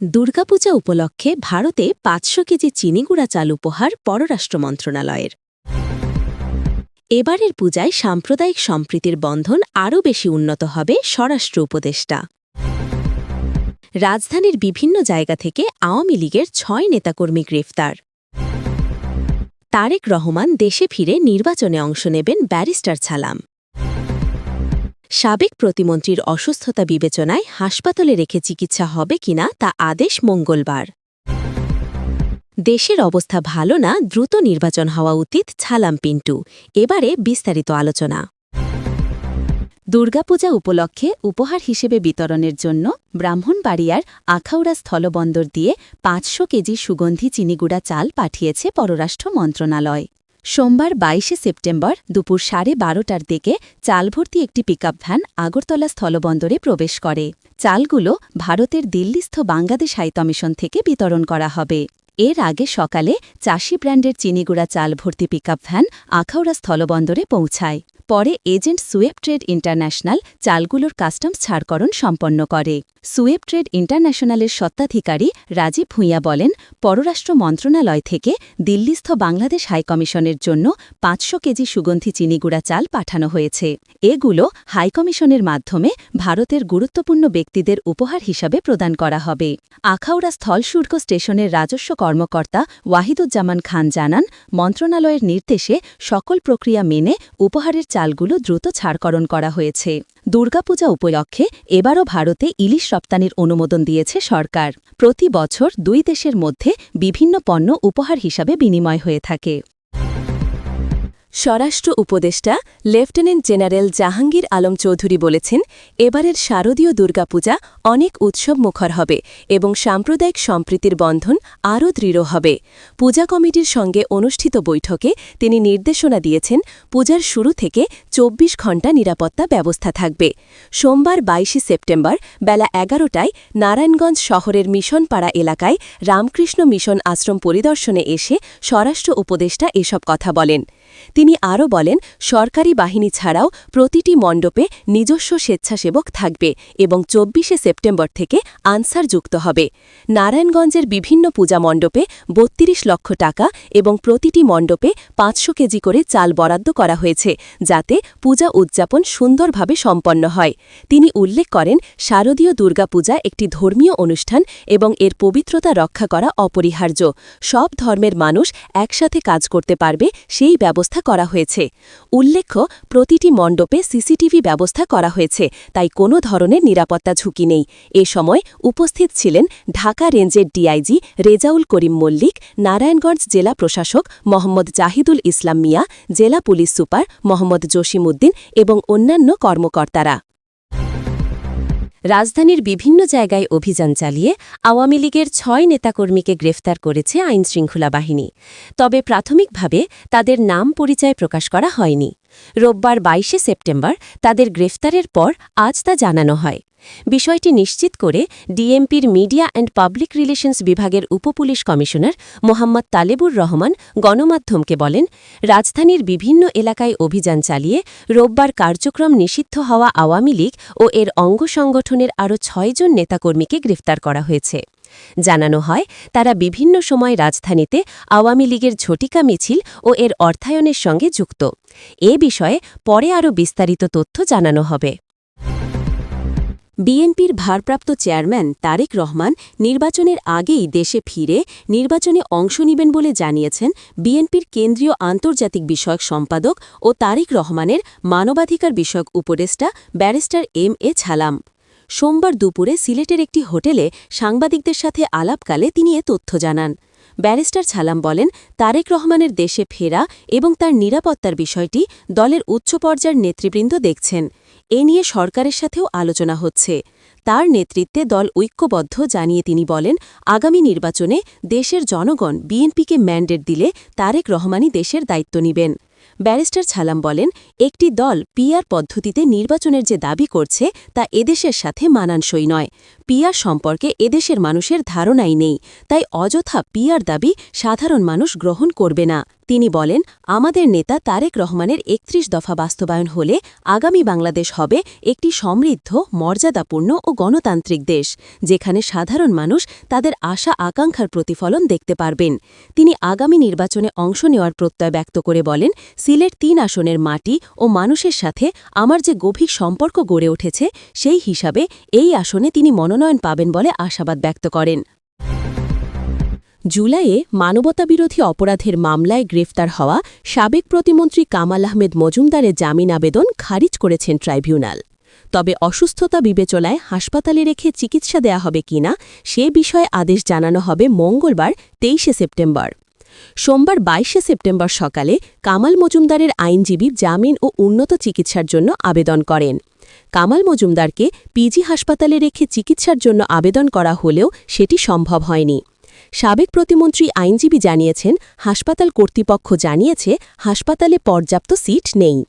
দুর্গাপূজা উপলক্ষে ভারতে পাঁচশো কেজি চিনিগুড়া চাল উপহার পররাষ্ট্র মন্ত্রণালয়ের। এবারের পূজায় সাম্প্রদায়িক সম্প্রীতির বন্ধন আরও বেশি উন্নত হবে স্বরাষ্ট্র উপদেষ্টা। রাজধানীর বিভিন্ন জায়গা থেকে আওয়ামী লীগের ছয় নেতাকর্মী গ্রেফতার। তারেক রহমান দেশে ফিরে নির্বাচনে অংশ নেবেন ব্যারিস্টার ছালাম। সাবেক প্রতিমন্ত্রীর অসুস্থতা বিবেচনায় হাসপাতালে রেখে চিকিৎসা হবে কিনা তা আদেশ মঙ্গলবার। দেশের অবস্থা ভালো না, দ্রুত নির্বাচন হওয়া উচিত, ছালাম পিন্টু। এবারে বিস্তারিত আলোচনা। দুর্গাপূজা উপলক্ষে উপহার হিসেবে বিতরণের জন্য ব্রাহ্মণবাড়িয়ার আখাউড়া স্থলবন্দর দিয়ে পাঁচশো কেজি সুগন্ধি চিনিগুড়া চাল পাঠিয়েছে পররাষ্ট্র মন্ত্রণালয়। সোমবার বাইশে সেপ্টেম্বর দুপুর সাড়ে বারোটার দিকে চালভর্তি একটি পিকআপ ভ্যান আগরতলা স্থলবন্দরে প্রবেশ করে। চালগুলো ভারতের দিল্লিস্থ বাংলাদেশ হাইকমিশন থেকে বিতরণ করা হবে। এর আগে সকালে চাষি ব্র্যান্ডের চিনিগুড়া চাল ভর্তি পিকআপ ভ্যান আখাউড়া স্থলবন্দরে পৌঁছায়। পরে এজেন্ট সুয়েব ট্রেড ইন্টারন্যাশনাল চালগুলোর কাস্টমস ছাড়করণ সম্পন্ন করে। সুয়েব ট্রেড ইন্টারন্যাশনালের সত্ত্বাধিকারী রাজীব ভূঁইয়া বলেন, পররাষ্ট্র মন্ত্রণালয় থেকে দিল্লিস্থ বাংলাদেশ হাইকমিশনের জন্য পাঁচশো কেজি সুগন্ধি চিনিগুড়া চাল পাঠানো হয়েছে। এগুলো হাইকমিশনের মাধ্যমে ভারতের গুরুত্বপূর্ণ ব্যক্তিদের উপহার হিসাবে প্রদান করা হবে। আখাউড়া স্থলশুল্ক স্টেশনের রাজস্ব কর্মকর্তা ওয়াহিদুজ্জামান খান জানান, মন্ত্রণালয়ের নির্দেশে সকল প্রক্রিয়া মেনে উপহারের চালগুলো দ্রুত ছাড়করণ করা হয়েছে। দুর্গাপূজা উপলক্ষে এবারও ভারতে ইলিশ রপ্তানির অনুমোদন দিয়েছে সরকার। প্রতি বছর দুই দেশের মধ্যে বিভিন্ন পণ্য উপহার হিসাবে বিনিময় হয়ে থাকে। স্বরাষ্ট্র উপদেষ্টা লেফটেন্যান্ট জেনারেল জাহাঙ্গীর আলম চৌধুরী বলেছেন, এবারের শারদীয় দুর্গাপূজা অনেক উৎসব মুখর হবে এবং সাম্প্রদায়িক সম্প্রীতির বন্ধন আরও দৃঢ় হবে। পূজা কমিটির সঙ্গে অনুষ্ঠিত বৈঠকে তিনি নির্দেশনা দিয়েছেন, পূজার শুরু থেকে ২৪ ঘণ্টা নিরাপত্তা ব্যবস্থা থাকবে। সোমবার বাইশে সেপ্টেম্বর বেলা এগারোটায় নারায়ণগঞ্জ শহরের মিশনপাড়া এলাকায় রামকৃষ্ণ মিশন আশ্রম পরিদর্শনে এসে স্বরাষ্ট্র উপদেষ্টা এসব কথা বলেন। তিনি আরও বলেন, সরকারি বাহিনী ছাড়াও প্রতিটি মণ্ডপে নিজস্ব স্বেচ্ছাসেবক থাকবে এবং চব্বিশে সেপ্টেম্বর থেকে আনসার যুক্ত হবে। নারায়ণগঞ্জের বিভিন্ন পূজা মণ্ডপে বত্রিশ লক্ষ টাকা এবং প্রতিটি মণ্ডপে পাঁচশো কেজি করে চাল বরাদ্দ করা হয়েছে, যাতে পূজা উদযাপন সুন্দরভাবে সম্পন্ন হয়। তিনি উল্লেখ করেন, শারদীয় দুর্গাপূজা একটি ধর্মীয় অনুষ্ঠান এবং এর পবিত্রতা রক্ষা করা অপরিহার্য। সব ধর্মের মানুষ একসাথে কাজ করতে পারবে, সেই ব্যবস্থা করা হয়েছে। উল্লেখ্য, প্রতিটি মণ্ডপে সিসিটিভি ব্যবস্থা করা হয়েছে, তাই কোনো ধরনের নিরাপত্তা ঝুঁকি নেই। এ সময় উপস্থিত ছিলেন ঢাকা রেঞ্জের ডিআইজি রেজাউল করিম মল্লিক, নারায়ণগঞ্জ জেলা প্রশাসক মোহাম্মদ জাহিদুল ইসলাম মিয়া, জেলা পুলিশ সুপার মোহাম্মদ জসিমউদ্দিন এবং অন্যান্য কর্মকর্তারা। রাজধানীর বিভিন্ন জায়গায় অভিযান চালিয়ে আওয়ামী লীগের ছয় নেতাকর্মীকে গ্রেফতার করেছে আইনশৃঙ্খলা বাহিনী। তবে প্রাথমিকভাবে তাদের নাম পরিচয় প্রকাশ করা হয়নি। রোববার বাইশে সেপ্টেম্বর তাদের গ্রেফতারের পর আজ তা জানানো হয়। বিষয়টি নিশ্চিত করে ডিএমপির মিডিয়া অ্যান্ড পাবলিক রিলেশনস বিভাগের উপপুলিশ কমিশনার মোহাম্মদ তালেবুর রহমান গণমাধ্যমকে বলেন, রাজধানীর বিভিন্ন এলাকায় অভিযান চালিয়ে রোববার কার্যক্রম নিষিদ্ধ হওয়া আওয়ামী লীগ ও এর অঙ্গ সংগঠনের আরও ছয়জন নেতাকর্মীকে গ্রেফতার করা হয়েছে। জানানো হয়, তারা বিভিন্ন সময় রাজধানীতে আওয়ামী লীগের ঝটিকা মিছিল ও এর অর্থায়নের সঙ্গে যুক্ত। এ বিষয়ে পরে আরও বিস্তারিত তথ্য জানানো হবে। বিএনপির ভারপ্রাপ্ত চেয়ারম্যান তারেক রহমান নির্বাচনের আগেই দেশে ফিরে নির্বাচনে অংশ নেবেন বলে জানিয়েছেন বিএনপির কেন্দ্রীয় আন্তর্জাতিক বিষয়ক সম্পাদক ও তারেক রহমানের মানবাধিকার বিষয়ক উপদেষ্টা ব্যারিস্টার এম এ ছালাম। সোমবার দুপুরে সিলেটের একটি হোটেলে সাংবাদিকদের সাথে আলাপকালে তিনি এ তথ্য জানান। ব্যারিস্টার ছালাম বলেন, তারেক রহমানের দেশে ফেরা এবং তার নিরাপত্তার বিষয়টি দলের উচ্চ পর্যায়ের নেতৃবৃন্দ দেখছেন। এ নিয়ে সরকারের সাথেও আলোচনা হচ্ছে। তার নেতৃত্বে দল ঐক্যবদ্ধ জানিয়ে তিনি বলেন, আগামী নির্বাচনে দেশের জনগণ বিএনপিকে ম্যান্ডেট দিলে তারেক রহমানই দেশের দায়িত্ব নিবেন। ব্যারিস্টার ছালাম বলেন, একটি দল পিয়ার পদ্ধতিতে নির্বাচনের যে দাবি করছে তা এদেশের সাথে মানানসই নয়। পিয়ার সম্পর্কে এদেশের মানুষের ধারণাই নেই, তাই অযথা পিয়ার দাবি সাধারণ মানুষ গ্রহণ করবে না। তিনি বলেন, আমাদের নেতা তারেক রহমানের একত্রিশ দফা বাস্তবায়ন হলে আগামী বাংলাদেশ হবে একটি সমৃদ্ধ, মর্যাদাপূর্ণ ও গণতান্ত্রিক দেশ, যেখানে সাধারণ মানুষ তাদের আশা আকাঙ্ক্ষার প্রতিফলন দেখতে পারবেন। তিনি আগামী নির্বাচনে অংশ নেওয়ার প্রত্যয় ব্যক্ত করে বলেন, সিলেট তিন আসনের মাটি ও মানুষের সাথে আমার যে গভীর সম্পর্ক গড়ে উঠেছে, সেই হিসাবে এই আসনে তিনি মনোনয়ন পাবেন বলে আশাবাদ ব্যক্ত করেন। জুলাইয়ে মানবতাবিরোধী অপরাধের মামলায় গ্রেফতার হওয়া সাবেক প্রতিমন্ত্রী কামাল আহমেদ মজুমদারের জামিন আবেদন খারিজ করেছেন ট্রাইব্যুনাল। তবে অসুস্থতা বিবেচনায় হাসপাতালে রেখে চিকিৎসা দেয়া হবে কিনা সে বিষয়ে আদেশ জানানো হবে মঙ্গলবার তেইশে সেপ্টেম্বর। সোমবার বাইশে সেপ্টেম্বর সকালে কামাল মজুমদারের আইনজীবী জামিন ও উন্নত চিকিৎসার জন্য আবেদন করেন। কামাল মজুমদারকে পিজি হাসপাতালে রেখে চিকিৎসার জন্য আবেদন করা হলেও সেটি সম্ভব হয়নি। সাবেক প্রতিমন্ত্রী আইনজীবী জানিয়েছেন, হাসপাতাল কর্তৃপক্ষ জানিয়েছে হাসপাতালে পর্যাপ্ত সিট নেই।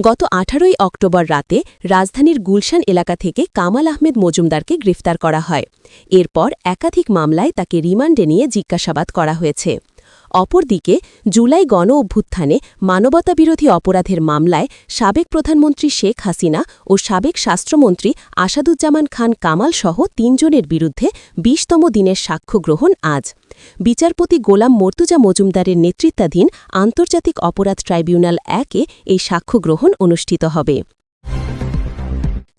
গত আঠারোই অক্টোবর রাতে রাজধানীর গুলশান এলাকা থেকে কামাল আহমেদ মজুমদারকে গ্রেফতার করা হয়। এরপর একাধিক মামলায় তাকে রিমান্ডে নিয়ে জিজ্ঞাসাবাদ করা হয়েছে। অপরদিকে, জুলাই গণ অভ্যুত্থানে মানবতাবিরোধী অপরাধের মামলায় সাবেক প্রধানমন্ত্রী শেখ হাসিনা ও সাবেক স্বাস্থ্যমন্ত্রী আসাদুজ্জামান খান কামাল সহ তিনজনের বিরুদ্ধে বিশতম দিনের সাক্ষ্য গ্রহণ আজ। বিচারপতি গোলাম মর্তুজা মজুমদারের নেতৃত্বাধীন আন্তর্জাতিক অপরাধ ট্রাইব্যুনাল একে এই সাক্ষ্য গ্রহণ অনুষ্ঠিত হবে।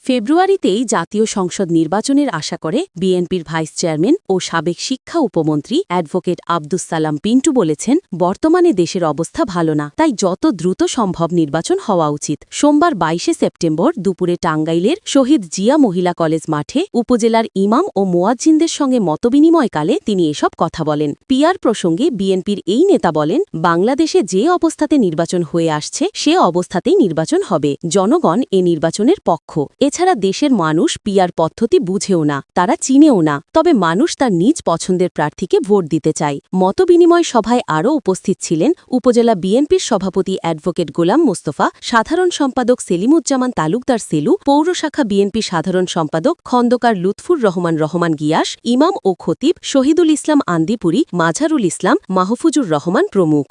ফেব্রুয়ারিতেই জাতীয় সংসদ নির্বাচনের আশা করে বিএনপির ভাইস চেয়ারম্যান ও সাবেক শিক্ষা উপমন্ত্রী অ্যাডভোকেট আব্দুস সালাম পিন্টু বলেছেন, বর্তমানে দেশের অবস্থা ভালো না, তাই যত দ্রুত সম্ভব নির্বাচন হওয়া উচিত। সোমবার বাইশে সেপ্টেম্বর দুপুরে টাঙ্গাইলের শহীদ জিয়া মহিলা কলেজ মাঠে উপজেলার ইমাম ও মোয়াজ্জিনদের সঙ্গে মতবিনিময়কালে তিনি এসব কথা বলেন। পিয়ার প্রসঙ্গে বিএনপির এই নেতা বলেন, বাংলাদেশে যে অবস্থাতে নির্বাচন হয়ে আসছে, সে অবস্থাতেই নির্বাচন হবে। জনগণ এ নির্বাচনের পক্ষ। এছাড়া দেশের মানুষ পিয়ার পদ্ধতি বুঝেও না, তারা চিনেও না। তবে মানুষ তার নিজ পছন্দের প্রার্থীকে ভোট দিতে চায়। মতবিনিময় সভায় আরও উপস্থিত ছিলেন উপজেলা বিএনপির সভাপতি অ্যাডভোকেট গোলাম মোস্তফা, সাধারণ সম্পাদক সেলিমুজ্জামান তালুকদার সেলু পৌরশাখা বিএনপি সাধারণ সম্পাদক খন্দকার লুৎফুর রহমান রহমান গিয়াস, ইমাম ও খতিব শহীদুল ইসলাম আন্দিপুরি মাঝারুল ইসলাম মাহফুজুর রহমান প্রমুখ।